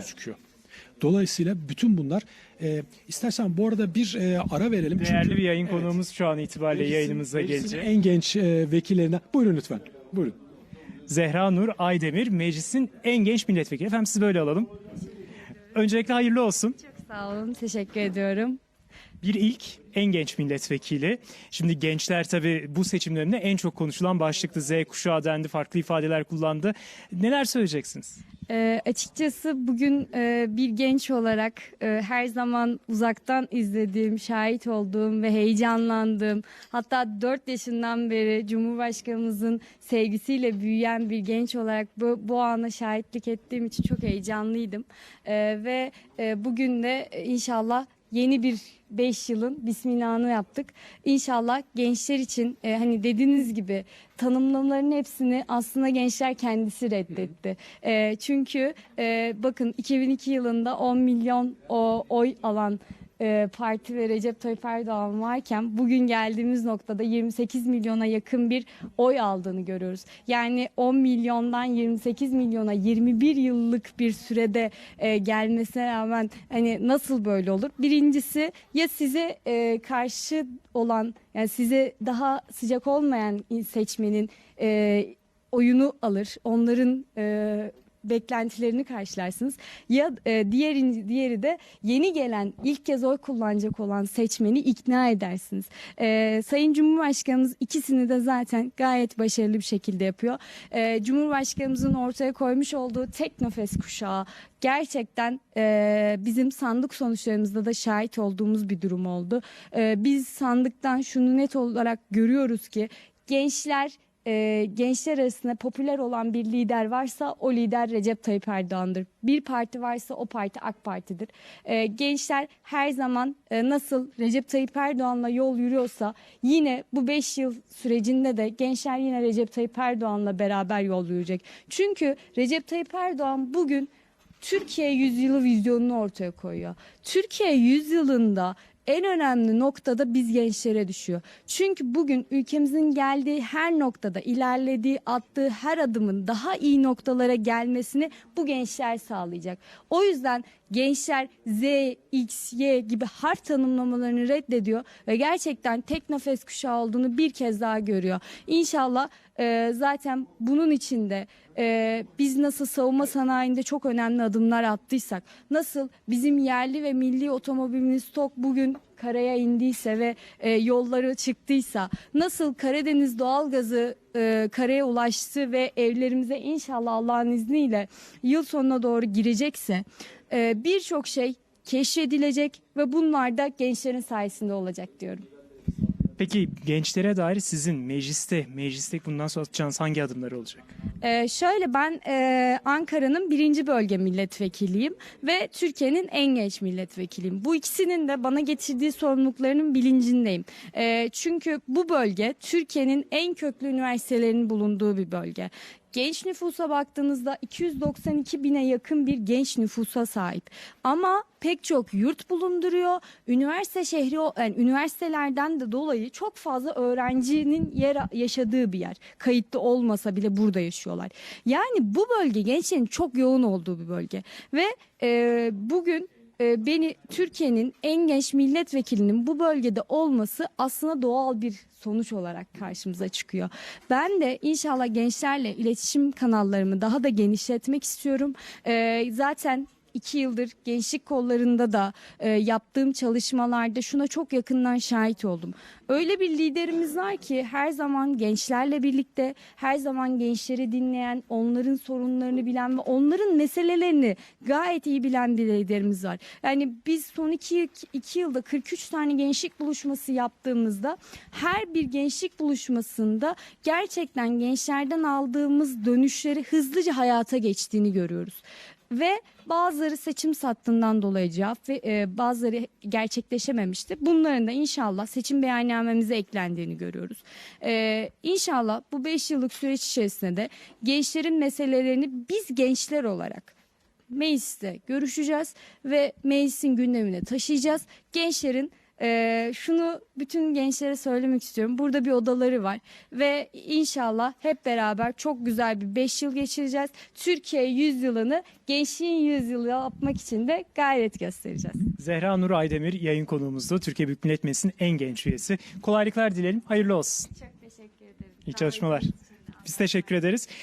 gözüküyor. Dolayısıyla bütün bunlar e, istersen bu arada bir e, ara verelim. Değerli Çünkü- bir yayın Evet. konuğumuz şu an itibariyle Meclisin- yayınımıza meclisin gelecek. En genç e, vekillerinden. Buyurun lütfen. Buyurun. Zehra Nur Aydemir meclisin en genç milletvekili. Efendim sizi böyle alalım. Öncelikle hayırlı olsun. Sağ olun, teşekkür ediyorum. Bir ilk en genç milletvekili. Şimdi gençler tabii bu seçimlerinde en çok konuşulan başlıktı. Z kuşağı dendi, farklı ifadeler kullandı. Neler söyleyeceksiniz? Ee, açıkçası bugün e, bir genç olarak e, her zaman uzaktan izlediğim, şahit olduğum ve heyecanlandığım, hatta 4 yaşından beri Cumhurbaşkanımızın sevgisiyle büyüyen bir genç olarak bu, bu ana şahitlik ettiğim için çok heyecanlıydım. Ee, ve e, bugün de e, inşallah yeni bir 5 yılın bismillahını yaptık. İnşallah gençler için e, hani dediğiniz gibi tanımlamaların hepsini aslında gençler kendisi reddetti. E, çünkü e, bakın 2002 yılında 10 milyon o, oy alan e, parti ve Recep Tayyip Erdoğan varken bugün geldiğimiz noktada 28 milyona yakın bir oy aldığını görüyoruz. Yani 10 milyondan 28 milyona 21 yıllık bir sürede e, gelmesine rağmen hani nasıl böyle olur? Birincisi ya size e, karşı olan yani size daha sıcak olmayan seçmenin oyunu alır. Onların beklentilerini karşılarsınız. Ya e, diğer diğeri de yeni gelen ilk kez oy kullanacak olan seçmeni ikna edersiniz. E, Sayın Cumhurbaşkanımız ikisini de zaten gayet başarılı bir şekilde yapıyor. E, Cumhurbaşkanımızın ortaya koymuş olduğu Teknofest kuşağı gerçekten e, bizim sandık sonuçlarımızda da şahit olduğumuz bir durum oldu. E, biz sandıktan şunu net olarak görüyoruz ki gençler e, gençler arasında popüler olan bir lider varsa o lider Recep Tayyip Erdoğan'dır. Bir parti varsa o parti AK Parti'dir. E, gençler her zaman e, nasıl Recep Tayyip Erdoğan'la yol yürüyorsa yine bu 5 yıl sürecinde de gençler yine Recep Tayyip Erdoğan'la beraber yol yürüyecek. Çünkü Recep Tayyip Erdoğan bugün Türkiye yüzyılı vizyonunu ortaya koyuyor. Türkiye yüzyılında en önemli noktada biz gençlere düşüyor. Çünkü bugün ülkemizin geldiği her noktada ilerlediği, attığı her adımın daha iyi noktalara gelmesini bu gençler sağlayacak. O yüzden gençler Z, X, Y gibi harf tanımlamalarını reddediyor ve gerçekten Teknofest kuşağı olduğunu bir kez daha görüyor. İnşallah e, zaten bunun içinde e, biz nasıl savunma sanayinde çok önemli adımlar attıysak, nasıl bizim yerli ve milli otomobilimiz stok bugün karaya indiyse ve e, yolları çıktıysa, nasıl Karadeniz doğalgazı e, karaya ulaştı ve evlerimize inşallah Allah'ın izniyle yıl sonuna doğru girecekse, e, birçok şey keşfedilecek ve bunlar da gençlerin sayesinde olacak diyorum. Peki gençlere dair sizin mecliste, mecliste bundan sonra atacağınız hangi adımlar olacak? Ee, şöyle ben e, Ankara'nın birinci bölge milletvekiliyim ve Türkiye'nin en genç milletvekiliyim. Bu ikisinin de bana getirdiği sorumluluklarının bilincindeyim. Ee, çünkü bu bölge Türkiye'nin en köklü üniversitelerinin bulunduğu bir bölge. Genç nüfusa baktığınızda 292 bine yakın bir genç nüfusa sahip. Ama pek çok yurt bulunduruyor. Üniversite şehri, yani üniversitelerden de dolayı çok fazla öğrencinin yer yaşadığı bir yer. Kayıtlı olmasa bile burada yaşıyorlar. Yani bu bölge gençlerin çok yoğun olduğu bir bölge. Ve e, bugün e, beni Türkiye'nin en genç milletvekilinin bu bölgede olması aslında doğal bir sonuç olarak karşımıza çıkıyor. Ben de inşallah gençlerle iletişim kanallarımı daha da genişletmek istiyorum. E, zaten iki yıldır gençlik kollarında da e, yaptığım çalışmalarda şuna çok yakından şahit oldum. Öyle bir liderimiz var ki her zaman gençlerle birlikte, her zaman gençleri dinleyen, onların sorunlarını bilen ve onların meselelerini gayet iyi bilen bir liderimiz var. Yani biz son iki, iki yılda 43 tane gençlik buluşması yaptığımızda her bir gençlik buluşmasında gerçekten gençlerden aldığımız dönüşleri hızlıca hayata geçtiğini görüyoruz ve bazıları seçim sattığından dolayı cevap ve e, bazıları gerçekleşememişti. Bunların da inşallah seçim beyannamemize eklendiğini görüyoruz. E, inşallah bu 5 yıllık süreç içerisinde de gençlerin meselelerini biz gençler olarak mecliste görüşeceğiz ve meclisin gündemine taşıyacağız. Gençlerin Ee, şunu bütün gençlere söylemek istiyorum. Burada bir odaları var ve inşallah hep beraber çok güzel bir 5 yıl geçireceğiz. Türkiye yüzyılını gençliğin yüzyılı yapmak için de gayret göstereceğiz. Zehra Nur Aydemir yayın konuğumuzdu. Türkiye Büyük Millet Meclisi'nin en genç üyesi. Kolaylıklar dilerim. Hayırlı olsun. Çok teşekkür ederim. İyi çalışmalar. Biz teşekkür ederiz.